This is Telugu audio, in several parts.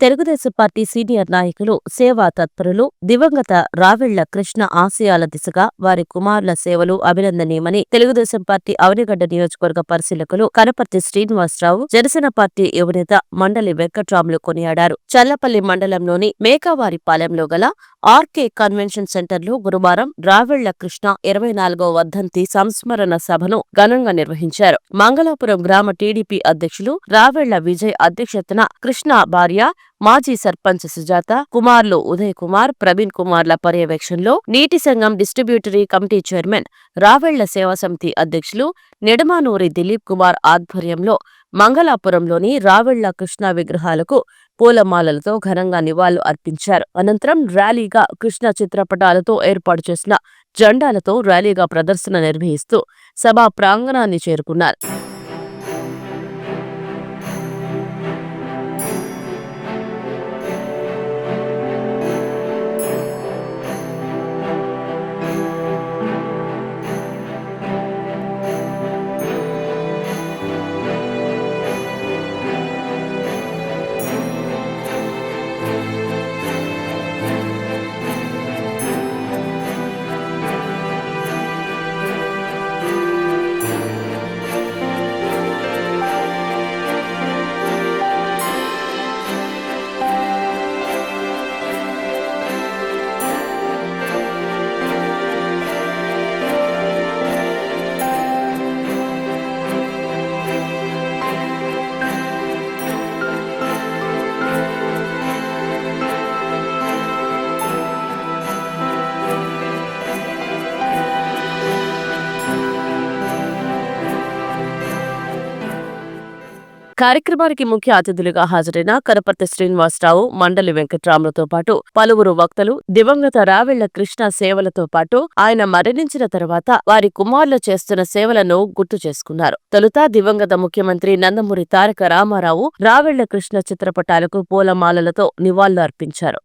తెలుగుదేశం పార్టీ సీనియర్ నాయకులు సేవా తత్పరులు దివంగత రావెళ్ళ కృష్ణ ఆశయాల దిశగా వారి కుమారుల సేవలు అభినందనీయమని తెలుగుదేశం పార్టీ అవనిగడ్డ నియోజకవర్గ పరిశీలకులు కనపర్తి శ్రీనివాసరావు జనసేన పార్టీ యువనేత మండలి వెంకట్రాములు కొనియాడారు. చల్లపల్లి మండలంలోని మేకావారిపాలెంలో గల ఆర్కే కన్వెన్షన్ సెంటర్లో గురువారం రావెళ్ళ కృష్ణ ఇరవై నాలుగో వర్ధంతి సంస్మరణ సభను ఘనంగా నిర్వహించారు. మంగళాపురం గ్రామ టీడీపీ అధ్యక్షులు రావెళ్ళ విజయ్ అధ్యక్షతన కృష్ణ భార్య మాజీ సర్పంచ్ సుజాత కుమార్లు ఉదయ్ కుమార్ ప్రవీణ్ కుమార్ల పర్యవేక్షణలో నీటి సంఘం డిస్ట్రిబ్యూటరీ కమిటీ చైర్మన్ రావెళ్ళ సేవా సమితి అధ్యక్షులు నిడమానూరి దిలీప్ కుమార్ ఆధ్వర్యంలో మంగళాపురంలోని రావెళ్ళ కృష్ణ విగ్రహాలకు పూలమాలలతో ఘనంగా నివాళులు అర్పించారు. అనంతరం ర్యాలీగా కృష్ణ చిత్రపటాలతో ఏర్పాటు చేసిన జెండాలతో ర్యాలీగా ప్రదర్శన నిర్వహిస్తూ సభా ప్రాంగణాన్ని చేరుకున్నారు. కార్యక్రమానికి ముఖ్య అతిథులుగా హాజరైన కనపర్తి శ్రీనివాసరావు మండలి వెంకట్రాములతో పాటు పలువురు వక్తలు దివంగత రావెళ్ళ కృష్ణ సేవలతో పాటు ఆయన మరణించిన తర్వాత వారి కుమారులు చేస్తున్న సేవలను గుర్తు చేసుకున్నారు. తొలుత దివంగత ముఖ్యమంత్రి నందమూరి తారక రామారావు రావెళ్ళ కృష్ణ చిత్రపటాలకు పూలమాలలతో నివాళులు అర్పించారు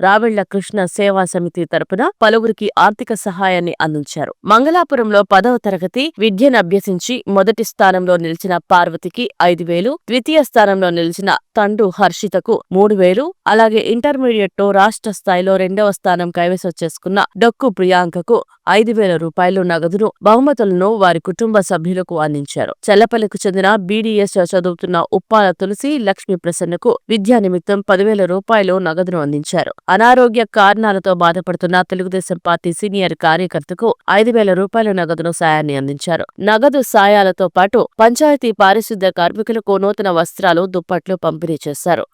రావెళ్ళ కృష్ణ సేవా సమితి తరపున పలువురికి ఆర్థిక సహాయాన్ని అందించారు. మంగళాపురంలో పదవ తరగతి విద్యను అభ్యసించి మొదటి స్థానంలో నిలిచిన పార్వతికి ఐదు వేలు ద్వితీయ స్థానంలో నిలిచిన తండు హర్షితకు మూడు వేలు అలాగే ఇంటర్మీడియట్లో రాష్ట్ర స్థాయిలో రెండవ స్థానం కైవసం చేసుకున్న డొక్కు ప్రియాంకకు ఐదు వేల రూపాయలు నగదును బహుమతులను వారి కుటుంబ సభ్యులకు అందించారు. చెల్లపల్లికు చెందిన బీడీఎస్ చదువుతున్న ఉప్పాల తులసి లక్ష్మీ ప్రసన్నకు విద్యా నిమిత్తం పదివేల రూపాయలు నగదును అందించారు. అనారోగ్య కారణాలతో బాధపడుతున్న తెలుగుదేశం పార్టీ సీనియర్ కార్యకర్తకు ఐదు వేల రూపాయల నగదును సాయాన్ని అందించారు. నగదు సాయాలతో పాటు పంచాయతీ పారిశుద్ధ్య కార్మికులకు నూతన వస్త్రాలు దుప్పట్లు పంపిణీ చేశారు.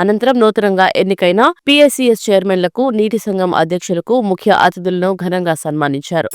అనంతరం నూతనంగా ఎన్నికైన పీఎస్సీఎస్ చైర్మన్లకు నీటి సంఘం అధ్యక్షులకు ముఖ్య అతిథులను ఘనంగా సన్మానించారు.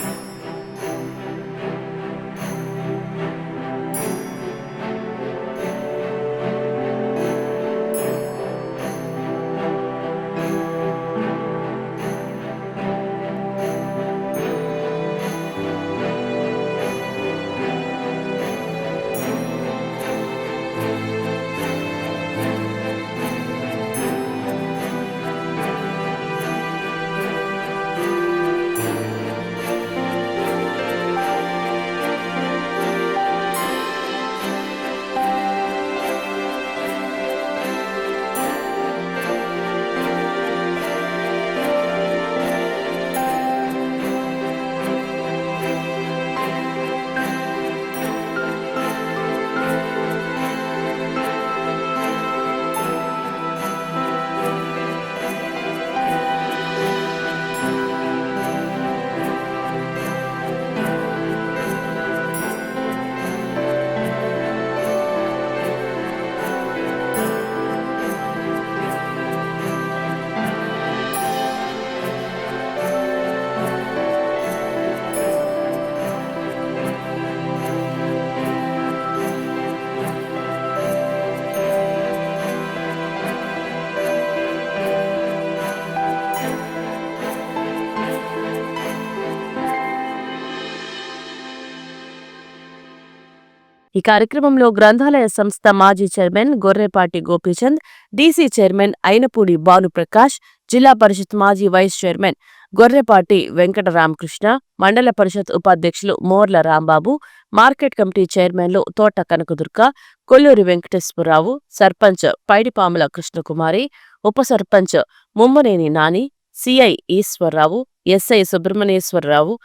ఈ కార్యక్రమంలో గ్రంథాలయ సంస్థ మాజీ chairman Gorrepati Gopichand DC chairman Ainapudi Bhanuprakash Zilla Parishad మాజీ వైస్ చైర్మన్ గొర్రెపాటి వెంకటరామకృష్ణ మండల పరిషత్ ఉపాధ్యక్షులు మోర్ల రాంబాబు మార్కెట్ కమిటీ చైర్మన్లు తోట కనకదుర్గ కొల్లూరి వెంకటేశ్వరరావు సర్పంచ్ పైడిపాముల కృష్ణకుమారి ఉప sarpanch Mummaneni Nani CI Eswararao SI Subrahmanyeswararao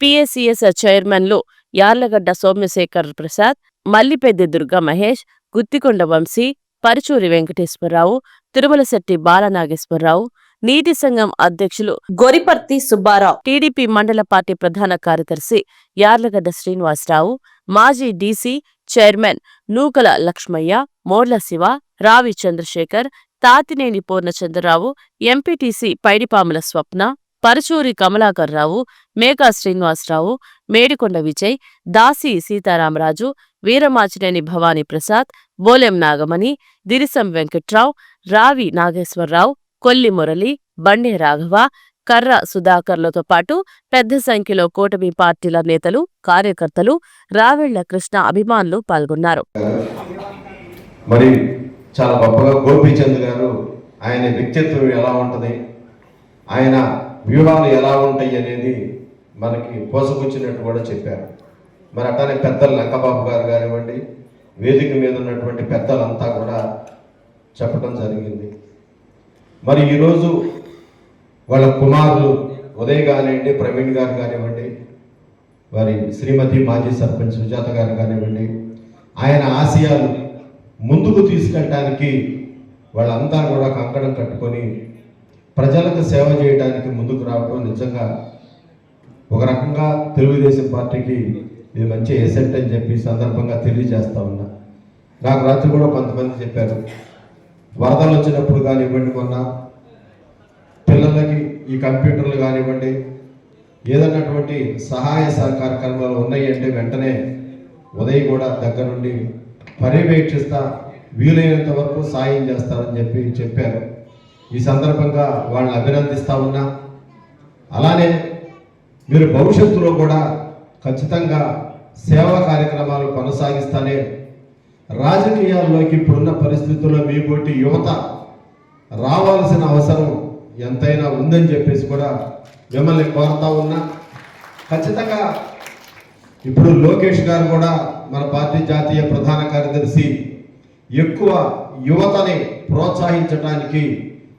PACS చైర్మన్లు యార్లగడ్డ సౌమ్యశేఖర్ ప్రసాద్ మల్లిపెద్ది దుర్గా మహేష్ గుత్తికొండ వంశీ పరుచూరి వెంకటేశ్వరరావు తిరుమలశెట్టి బాలనాగేశ్వరరావు నీటి సంఘం అధ్యక్షులు గొరిపర్తి సుబ్బారావు టీడీపీ మండల పార్టీ ప్రధాన కార్యదర్శి యార్లగడ్డ శ్రీనివాసరావు మాజీ DC chairman Nookala Lakshmaiah Morla Siva Ravi Chandrasekhar Tatineni Purnachandrarao MPTC Paidipamula Swapna Paruchuri Kamalakarrao Megha Srinivasarao Medikonda Vijay Dasi Sitaramaraju Veeramachineni Bhavani Prasad Bolem Nagamani Dirisam Venkatrao Ravi Nageswararao Kolli Murali బండే రాఘవ కర్ర సుధాకర్లతో పాటు పెద్ద సంఖ్యలో కూటమి పార్టీల నేతలు కార్యకర్తలు రావెళ్ళ కృష్ణ అభిమానులు పాల్గొన్నారు. మరి చాలా గొప్పగా గోపీచంద్ గారు ఆయన వ్యక్తిత్వం ఎలా ఉంటుంది ఆయన వ్యూహాలు ఎలా ఉంటాయి అనేది మనకి పోసకొచ్చినట్టు కూడా చెప్పారు. మరి అట్లానే పెద్దలు లంకబాబు గారు కానివ్వండి వేదిక మీద ఉన్నటువంటి పెద్దలంతా కూడా చెప్పడం జరిగింది. మరి ఈరోజు వాళ్ళ కుమారులు ఉదయ్ కానివ్వండి ప్రవీణ్ గారు కానివ్వండి వారి శ్రీమతి మాజీ సర్పంచ్ సుజాత గారు కానివ్వండి ఆయన ఆశయాలు ముందుకు తీసుకెళ్ళడానికి వాళ్ళంతా కూడా కంకణం కట్టుకొని ప్రజలకు సేవ చేయడానికి ముందుకు రావడం నిజంగా ఒక రకంగా తెలుగుదేశం పార్టీకి ఇది మంచి ఎసెట్ అని చెప్పి సందర్భంగా తెలియజేస్తా ఉన్నా. నాకు రాత్రి కూడా కొంతమంది చెప్పారు. వరదలు వచ్చినప్పుడు కానివ్వండి మొన్న పిల్లలకి ఈ కంప్యూటర్లు కానివ్వండి ఏదన్నటువంటి సహాయ సహకార కార్యక్రమాలు ఉన్నాయి అంటే వెంటనే ఉదయం కూడా దగ్గరుండి పర్యవేక్షిస్తా వీలైనంత వరకు సాయం చేస్తానని చెప్పి చెప్పారు. ఈ సందర్భంగా వాళ్ళని అభినందిస్తా ఉన్నా. అలానే మీరు భవిష్యత్తులో కూడా ఖచ్చితంగా సేవా కార్యక్రమాలు కొనసాగిస్తానే రాజకీయాల్లోకి ఇప్పుడున్న పరిస్థితుల్లో మీ యువత రావాల్సిన అవసరం ఎంతైనా ఉందని చెప్పేసి కూడా మిమ్మల్ని కోరుతా ఉన్నా. ఖచ్చితంగా ఇప్పుడు లోకేష్ గారు కూడా మన పార్టీ జాతీయ ప్రధాన కార్యదర్శి ఎక్కువ యువతని ప్రోత్సహించడానికి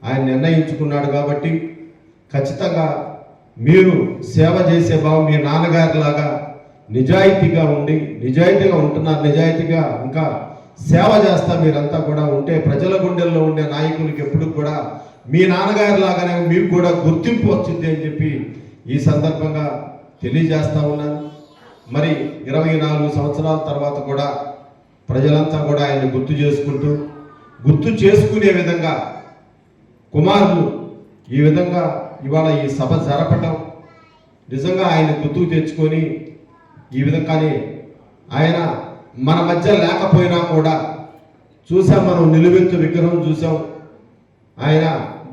ఆయన నిర్ణయించుకున్నాడు కాబట్టి ఖచ్చితంగా మీరు సేవ చేసే భావం మీ నాన్నగారిలాగా నిజాయితీగా ఉండి నిజాయితీగా ఉంటున్నారు నిజాయితీగా ఇంకా సేవ చేస్తా మీరంతా కూడా ఉంటే ప్రజల గుండెల్లో ఉండే నాయకులకి ఎప్పుడు కూడా మీ నాన్నగారి లాగానే మీకు కూడా గుర్తింపు వచ్చింది అని చెప్పి ఈ సందర్భంగా తెలియజేస్తా ఉన్నాను. మరి ఇరవై నాలుగు సంవత్సరాల తర్వాత కూడా ప్రజలంతా కూడా ఆయన్ని గుర్తు చేసుకుంటూ గుర్తు చేసుకునే విధంగా కుమారులు ఈ విధంగా ఇవాళ ఈ సభ జరపటం నిజంగా ఆయన గుర్తుకు తెచ్చుకొని ఈ విధంగానే ఆయన మన మధ్య లేకపోయినా కూడా చూసాం మనం నిలువెత్తు విగ్రహం చూసాం ఆయన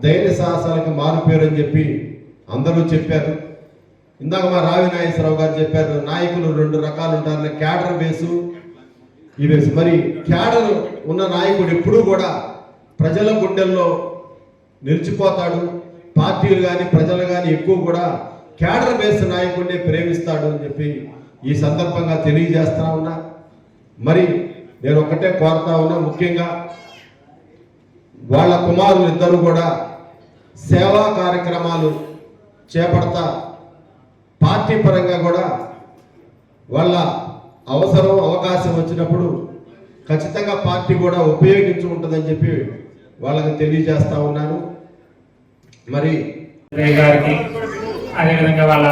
ధైర్య సాహసాలకు మారుపేరు అని చెప్పి అందరూ చెప్పారు. ఇందాక మా రావి నాగేశ్వరరావు గారు చెప్పారు నాయకులు రెండు రకాలు ఉంటారు క్యాడర్ బేసు ఈ బేసు మరి క్యాడర్ ఉన్న నాయకుడు ఎప్పుడూ కూడా ప్రజల గుండెల్లో నిలిచిపోతాడు. పార్టీలు కానీ ప్రజలు కానీ ఎక్కువ కూడా క్యాడర్ బేస్ నాయకుడిని ప్రేమిస్తాడు అని చెప్పి ఈ సందర్భంగా తెలియజేస్తా ఉన్నా. మరి నేను ఒకటే కోరుతా ఉన్నా ముఖ్యంగా వాళ్ళ కుమారులు ఇద్దరు కూడా సేవా కార్యక్రమాలు చేపడతా పార్టీ పరంగా కూడా వాళ్ళ అవసరం అవకాశం వచ్చినప్పుడు ఖచ్చితంగా పార్టీ కూడా ఉపయోగించుకుంటుందని చెప్పి వాళ్ళకి తెలియజేస్తా ఉన్నాను. మరి గారికి అదేవిధంగా వాళ్ళ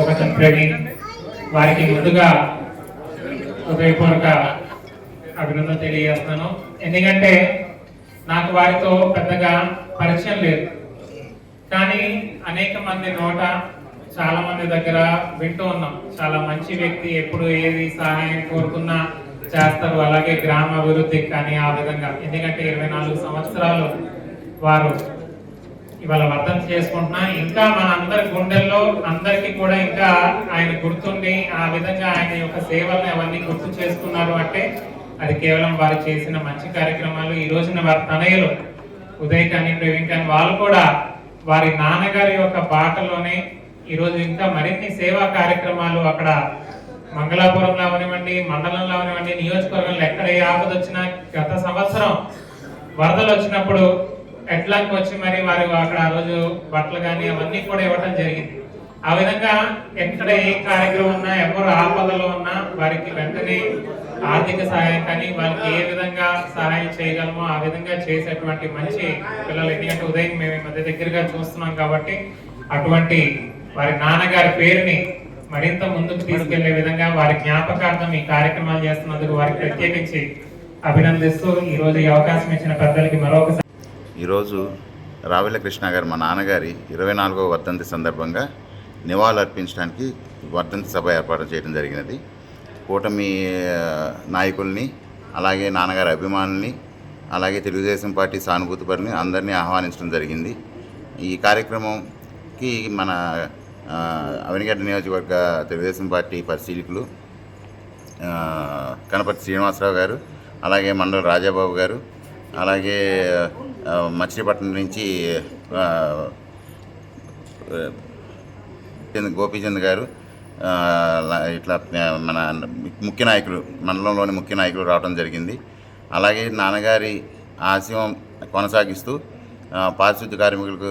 ఒక వారికి ముందుగా హృదయపూర్వక అభినందన తెలియజేస్తున్నాను. ఎందుకంటే నాకు వారితో పెద్దగా పరిచయం లేదు. కానీ అనేక మంది నోట చాలా మంది దగ్గర వింటూ ఉన్నాం. చాలా మంచి వ్యక్తి ఎప్పుడు ఏది సహాయం కోరుకున్నా చేస్తారు. అలాగే గ్రామ అభివృద్ధికి కానీ ఆ విధంగా. ఎందుకంటే ఇరవై నాలుగు సంవత్సరాలు వారు ఇవాళ వర్ధం చేసుకుంటున్నా. ఇంకా మన అందరి గుండెల్లో అందరికీ కూడా ఇంకా ఆయన గుర్తుండి ఆ విధంగా ఆయన యొక్క సేవలను అవన్నీ గుర్తు చేసుకున్నారు అంటే అది కేవలం వారు చేసిన మంచి కార్యక్రమాలు. ఈ రోజున వారి తనయులు ఉదయ్ కానీ ప్రవీణ్ కానీ వాళ్ళు కూడా వారి నాన్నగారి యొక్క బాటలోనే ఈ రోజు ఇంకా మరిన్ని సేవా కార్యక్రమాలు అక్కడ మంగళాపురంలో అవనివ్వండి మండలంలో అవనివ్వండి నియోజకవర్గంలో ఎక్కడ ఏ ఆపద వచ్చినా గత సంవత్సరం వరదలు వచ్చినప్పుడు ఎట్లాకి వచ్చి మరి వారు అక్కడ ఆ రోజు బట్టలు కానీ అవన్నీ కూడా ఇవ్వటం జరిగింది. ఆ విధంగా ఎక్కడ ఏ కార్యక్రమం ఉన్నా ఎవరు ఆపదలో ఉన్నా వారికి వెంటనే ఆర్థిక సహాయం కానీ వాళ్ళకి ఏ విధంగా సహాయం చేయగలమో ఆ విధంగా చేసేటువంటి మంచి పిల్లలు. ఎందుకంటే ఉదయం మేము మధ్య దగ్గరగా చూస్తున్నాం కాబట్టి అటువంటి వారి నాన్నగారి పేరుని మరింత ముందుకు తీసుకెళ్ళే విధంగా వారి జ్ఞాపకార్థం ఈ కార్యక్రమాలు చేస్తున్నందుకు వారికి ప్రత్యేకించి అభినందిస్తూ ఈ రోజు ఈ అవకాశం ఇచ్చిన పెద్దలకి మరొకసారి ఈరోజు రావెల కృష్ణ గారు మా నాన్నగారి ఇరవై నాలుగవ వర్ధంతి సందర్భంగా నివాళులు అర్పించడానికి వర్ధంతి సభ ఏర్పాటు చేయడం జరిగినది. కూటమి నాయకుల్ని అలాగే నాన్నగారి అభిమానుల్ని అలాగే తెలుగుదేశం పార్టీ సానుభూతిపరుని అందరినీ ఆహ్వానించడం జరిగింది. ఈ కార్యక్రమంకి మన ఆ, అవినిగడ్డ నియోజకవర్గ తెలుగుదేశం పార్టీ పరిశీలకులు ఆ, కనపర్తి శ్రీనివాసరావు గారు అలాగే మండల రాజాబాబు గారు అలాగే మచిలీపట్నం నుంచి గోపీచంద్ గారు ఇట్లా మన ముఖ్య నాయకులు మండలంలోని ముఖ్య నాయకులు రావడం జరిగింది. అలాగే నాన్నగారి ఆశయం కొనసాగిస్తూ పారిశుద్ధ్య కార్మికులకు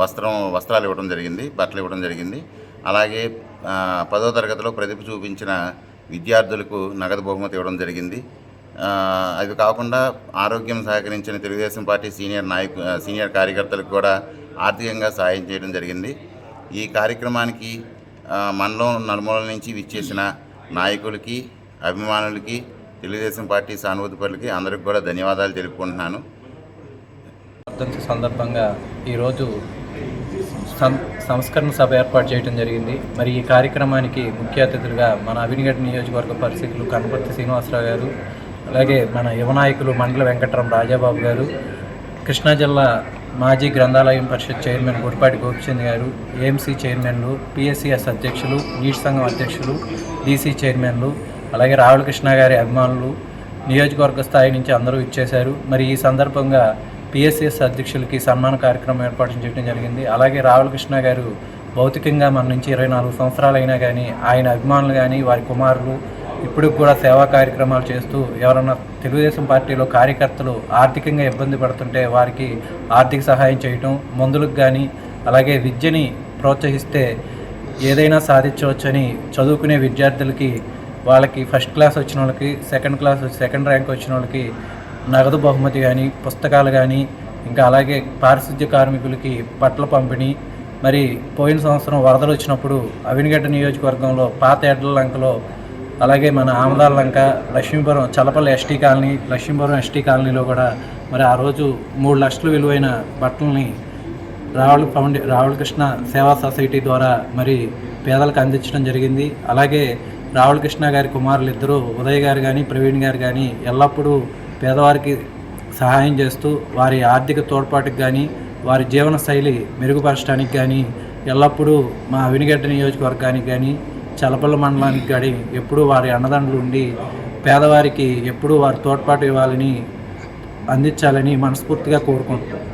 వస్త్రం వస్త్రాలు ఇవ్వడం జరిగింది బట్టలు ఇవ్వడం జరిగింది. అలాగే పదో తరగతిలో ప్రతిభ చూపించిన విద్యార్థులకు నగదు బహుమతి ఇవ్వడం జరిగింది. అవి అది కాకుండా ఆరోగ్యం సహకరించిన తెలుగుదేశం పార్టీ సీనియర్ నాయకు సీనియర్ కార్యకర్తలకు కూడా ఆర్థికంగా సాయం చేయడం జరిగింది. ఈ కార్యక్రమానికి మండలం నలుమూల నుంచి విచ్చేసిన నాయకులకి అభిమానులకి తెలుగుదేశం పార్టీ సానుభూతిపరులకి అందరికి కూడా ధన్యవాదాలు తెలుపుకుంటున్నాను. సందర్భంగా ఈరోజు సం సంస్కరణ సభ ఏర్పాటు చేయడం జరిగింది. మరి ఈ కార్యక్రమానికి ముఖ్య అతిథులుగా మన అవినిగడ్డ నియోజకవర్గ పరిస్థితులు కనపర్తి శ్రీనివాసరావు గారు అలాగే మన యువనాయకులు మండల వెంకటరామ రాజాబాబు గారు కృష్ణా జిల్లా మాజీ గ్రంథాలయం పరిషత్ చైర్మన్ గుడిపాటి గోపిచంద్ గారు ఏఎంసీ చైర్మన్లు పిఎస్సిఎస్ అధ్యక్షులు నీట్ సంఘం అధ్యక్షులు డీసీ చైర్మన్లు అలాగే రావుల కృష్ణ గారి అభిమానులు నియోజకవర్గ స్థాయి నుంచి అందరూ ఇచ్చేశారు. మరి ఈ సందర్భంగా పిఎస్సిఎస్ అధ్యక్షులకి సన్మాన కార్యక్రమం ఏర్పాటు చేయడం జరిగింది. అలాగే రావుల కృష్ణ గారు భౌతికంగా మన నుంచి ఇరవై నాలుగు సంవత్సరాలు అయినా కానీ ఆయన అభిమానులు కానీ వారి కుమారులు ఇప్పుడు కూడా సేవా కార్యక్రమాలు చేస్తూ ఎవరన్నా తెలుగుదేశం పార్టీలో కార్యకర్తలు ఆర్థికంగా ఇబ్బంది పడుతుంటే వారికి ఆర్థిక సహాయం చేయటం మందులకు కానీ అలాగే విద్యని ప్రోత్సహిస్తే ఏదైనా సాధించవచ్చని చదువుకునే విద్యార్థులకి వాళ్ళకి ఫస్ట్ క్లాస్ వచ్చిన వాళ్ళకి సెకండ్ క్లాస్ సెకండ్ ర్యాంక్ వచ్చిన వాళ్ళకి నగదు బహుమతి కానీ పుస్తకాలు కానీ ఇంకా అలాగే పారిశుద్ధ్య కార్మికులకి బట్టల పంపిణీ. మరి పోయిన సంవత్సరం వరదలు వచ్చినప్పుడు అవినిగడ్డ నియోజకవర్గంలో పాత ఎడ్ల లంకలో అలాగే మన Amadala Lanka Lakshmipuram Chalapalli ST colony Lakshmipuram ST కాలనీలో కూడా మరి ఆ రోజు మూడు లక్షలు విలువైన బట్టల్ని రావుల ఫౌండే రావులకృష్ణ సేవా సొసైటీ ద్వారా మరి పేదలకు అందించడం జరిగింది. అలాగే రావులకృష్ణ గారి కుమారులు ఇద్దరు ఉదయ్ గారు కానీ ప్రవీణ్ గారు కానీ ఎల్లప్పుడూ పేదవారికి సహాయం చేస్తూ వారి ఆర్థిక తోడ్పాటుకు కానీ వారి జీవన శైలి మెరుగుపరచడానికి కానీ ఎల్లప్పుడూ మా అవినిగడ్డ నియోజకవర్గానికి కానీ చలపల్లి మండలానికి గడి ఎప్పుడూ వారి అండదండలు ఉండి పేదవారికి ఎప్పుడూ వారి తోడ్పాటు ఇవ్వాలని అందించాలని మనస్ఫూర్తిగా కోరుకుంటున్నాను